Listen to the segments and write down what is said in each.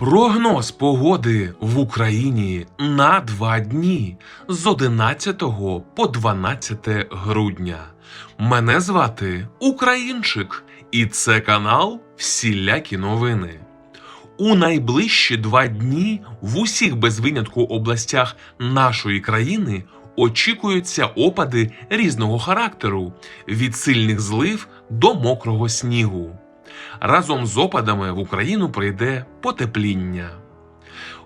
Прогноз погоди в Україні на два дні з 11 по 12 грудня. Мене звати Українчик, і це канал Всілякі новини. У найближчі два дні в усіх без винятку областях нашої країни очікуються опади різного характеру від сильних злив до мокрого снігу. Разом з опадами в Україну прийде потепління.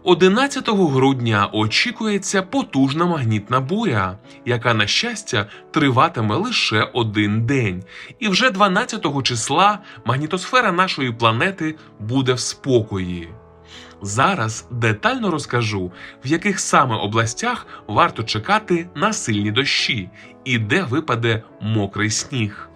11 грудня очікується потужна магнітна буря, яка, на щастя, триватиме лише один день. І вже 12 числа магнітосфера нашої планети буде в спокої. Зараз детально розкажу, в яких саме областях варто чекати на сильні дощі і де випаде мокрий сніг.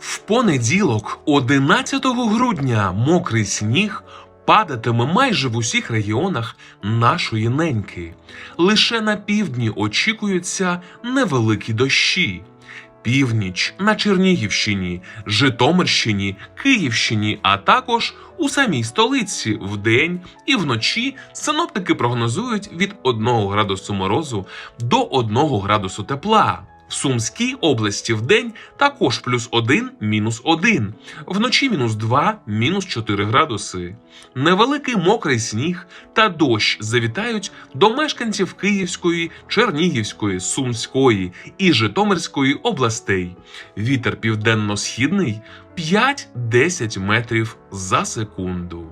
В понеділок, 11 грудня, мокрий сніг падатиме майже в усіх регіонах нашої неньки. Лише на півдні очікуються невеликі дощі. Північ на Чернігівщині, Житомирщині, Київщині, а також у самій столиці вдень і вночі синоптики прогнозують від 1 градусу морозу до 1 градусу тепла. В Сумській області в день також плюс 1, мінус 1, вночі мінус 2, мінус 4 градуси. Невеликий мокрий сніг та дощ завітають до мешканців Київської, Чернігівської, Сумської і Житомирської областей. Вітер південно-східний 5-10 метрів за секунду.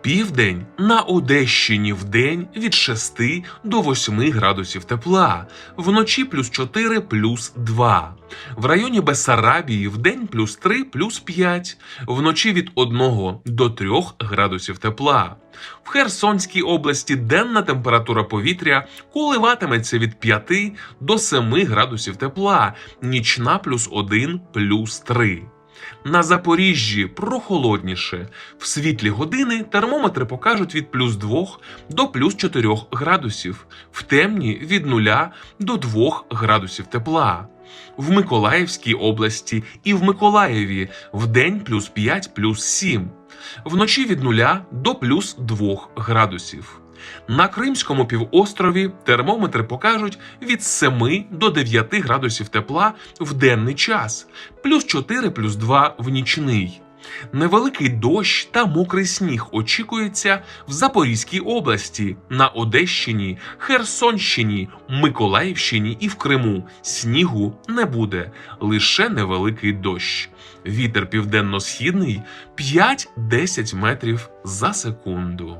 Південь на Одещині в день від 6 до 8 градусів тепла, вночі плюс 4 плюс 2. В районі Бессарабії в день плюс 3 плюс 5, вночі від 1 до 3 градусів тепла. В Херсонській області денна температура повітря коливатиметься від 5 до 7 градусів тепла, нічна плюс 1 плюс 3. На Запоріжжі прохолодніше. В світлі години термометри покажуть від плюс 2 до плюс 4 градусів, в темні від 0 до 2 градусів тепла. В Миколаївській області і в Миколаєві в день плюс 5 плюс 7, вночі від 0 до плюс 2 градусів. На Кримському півострові термометри покажуть від 7 до 9 градусів тепла в денний час, плюс 4 плюс 2 в нічний. Невеликий дощ та мокрий сніг очікується в Запорізькій області, на Одещині, Херсонщині, Миколаївщині і в Криму. Снігу не буде, лише невеликий дощ. Вітер південно-східний 5-10 метрів за секунду.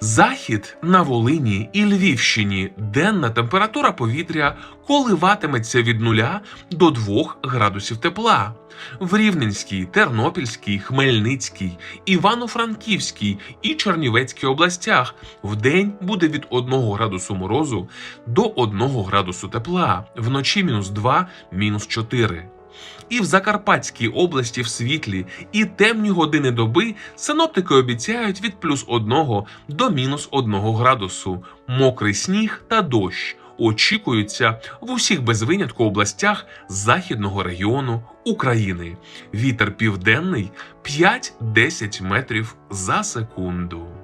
Захід на Волині і Львівщині денна температура повітря коливатиметься від 0 до 2 градусів тепла. В Рівненській, Тернопільській, Хмельницькій, Івано-Франківській і Чернівецькій областях в день буде від 1 градусу морозу до 1 градусу тепла, вночі мінус 2, мінус 4. І в Закарпатській області в світлі і темні години доби синоптики обіцяють від плюс 1 до мінус 1 градусу. Мокрий сніг та дощ очікуються в усіх без винятку областях західного регіону України. Вітер південний 5-10 метрів за секунду.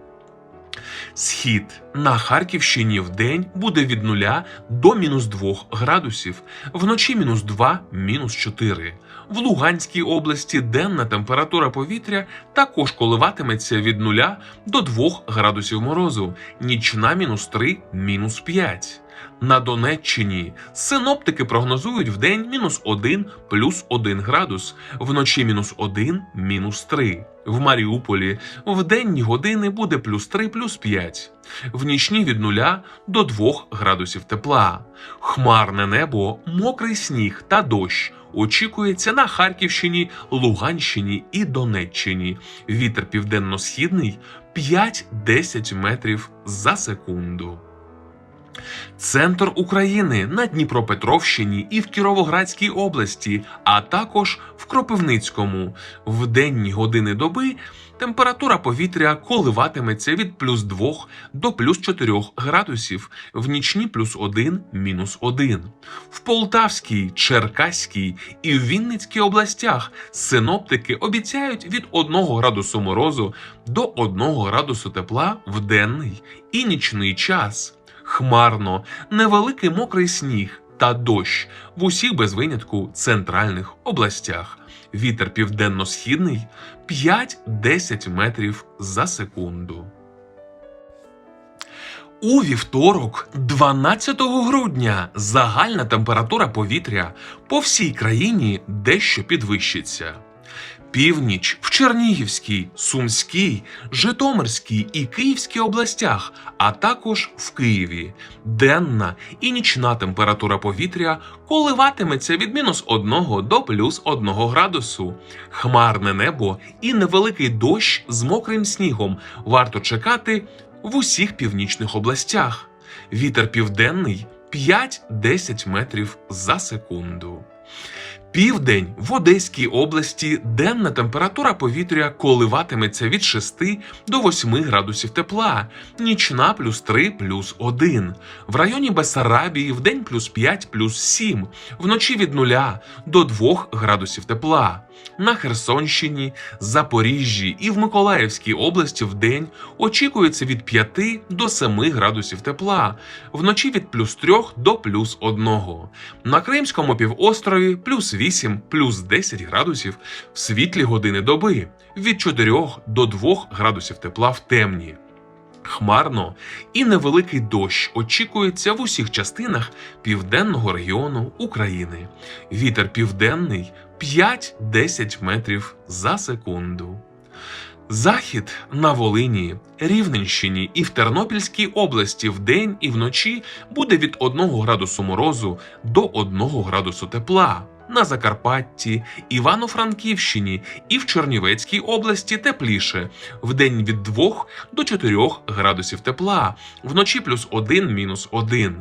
Схід на Харківщині в день буде від 0 до мінус 2 градусів, вночі мінус 2, мінус 4. В Луганській області денна температура повітря також коливатиметься від 0 до 2 градусів морозу, нічна мінус 3, мінус 5. На Донеччині синоптики прогнозують вдень мінус 1 плюс 1 градус, вночі мінус 1 мінус 3. В Маріуполі в денні години буде плюс 3 плюс 5. В нічні від 0 до 2 градусів тепла. Хмарне небо, мокрий сніг та дощ. Очікується на Харківщині, Луганщині і Донеччині. Вітер південно-східний 5-10 метрів за секунду. Центр України на Дніпропетровщині і в Кіровоградській області, а також в Кропивницькому. В денні години доби температура повітря коливатиметься від плюс 2 до плюс 4 градусів, в нічні плюс 1, мінус 1. В Полтавській, Черкаській і в Вінницькій областях синоптики обіцяють від 1 градусу морозу до 1 градусу тепла в денний і нічний час. Хмарно, невеликий мокрий сніг та дощ в усіх без винятку центральних областях. Вітер південно-східний 5-10 метрів за секунду. У вівторок, 12 грудня, загальна температура повітря по всій країні дещо підвищиться. Північ в Чернігівській, Сумській, Житомирській і Київській областях, а також в Києві. Денна і нічна температура повітря коливатиметься від мінус 1 до плюс 1 градусу. Хмарне небо і невеликий дощ з мокрим снігом варто чекати в усіх північних областях. Вітер південний 5-10 метрів за секунду. Південь в Одеській області денна температура повітря коливатиметься від 6 до 8 градусів тепла, нічна плюс 3 плюс 1. В районі Бесарабії в день плюс 5 плюс 7, вночі від 0 до 2 градусів тепла. На Херсонщині, Запоріжжі і в Миколаївській області в день очікується від 5 до 7 градусів тепла, вночі від плюс 3 до плюс 1. На Кримському півострові плюс 8 плюс 10 градусів в світлі години доби, від 4 до 2 градусів тепла в темні. Хмарно і невеликий дощ очікується в усіх частинах південного регіону України. Вітер південний 5-10 метрів за секунду. Захід на Волині, Рівненщині і в Тернопільській області вдень і вночі буде від 1 градусу морозу до 1 градусу тепла. На Закарпатті, Івано-Франківщині і в Чернівецькій області тепліше, в день від 2 до 4 градусів тепла, вночі плюс 1 мінус 1.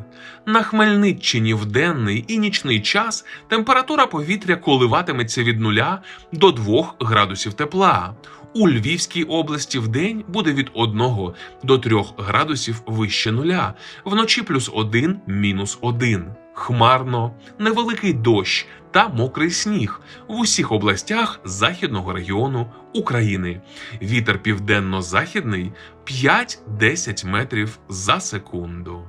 На Хмельниччині в денний і нічний час температура повітря коливатиметься від 0 до 2 градусів тепла. У Львівській області в день буде від 1 до 3 градусів вище нуля, вночі плюс 1 мінус 1. Хмарно, невеликий дощ та мокрий сніг в усіх областях західного регіону України. Вітер південно-західний 5-10 метрів за секунду.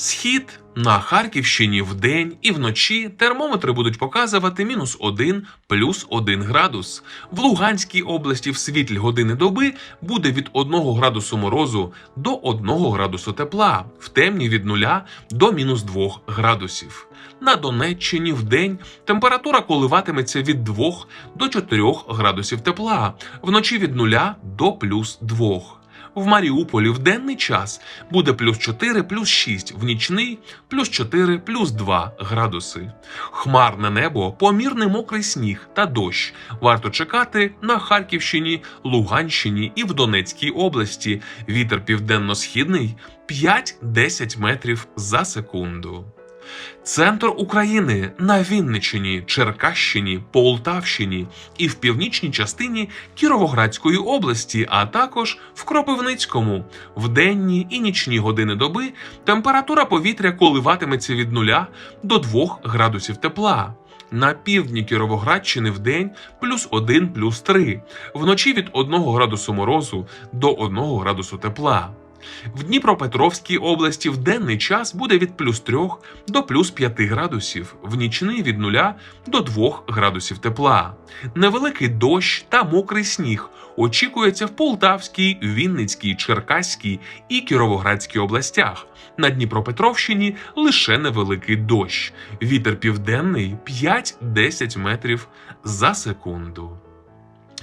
Схід на Харківщині вдень і вночі термометри будуть показувати мінус 1 плюс 1 градус. В Луганській області в світлі години доби буде від 1 градусу морозу до 1 градусу тепла, в темні від 0 до мінус 2 градусів. На Донеччині вдень температура коливатиметься від 2 до 4 градусів тепла, вночі від 0 до плюс 2. В Маріуполі в денний час буде плюс 4, плюс 6, в нічний плюс 4, плюс 2 градуси. Хмарне небо, помірний мокрий сніг та дощ. Варто чекати на Харківщині, Луганщині і в Донецькій області. Вітер південно-східний 5-10 метрів за секунду. Центр України на Вінниччині, Черкащині, Полтавщині і в північній частині Кіровоградської області, а також в Кропивницькому. В денні і нічні години доби температура повітря коливатиметься від 0 до 2 градусів тепла. На півдні Кіровоградщини в день плюс 1 плюс 3, вночі від 1 градусу морозу до 1 градусу тепла. В Дніпропетровській області в денний час буде від плюс 3 до плюс 5 градусів, в нічний від 0 до 2 градусів тепла. Невеликий дощ та мокрий сніг очікується в Полтавській, Вінницькій, Черкаській і Кіровоградській областях. На Дніпропетровщині лише невеликий дощ. Вітер південний 5-10 метрів за секунду.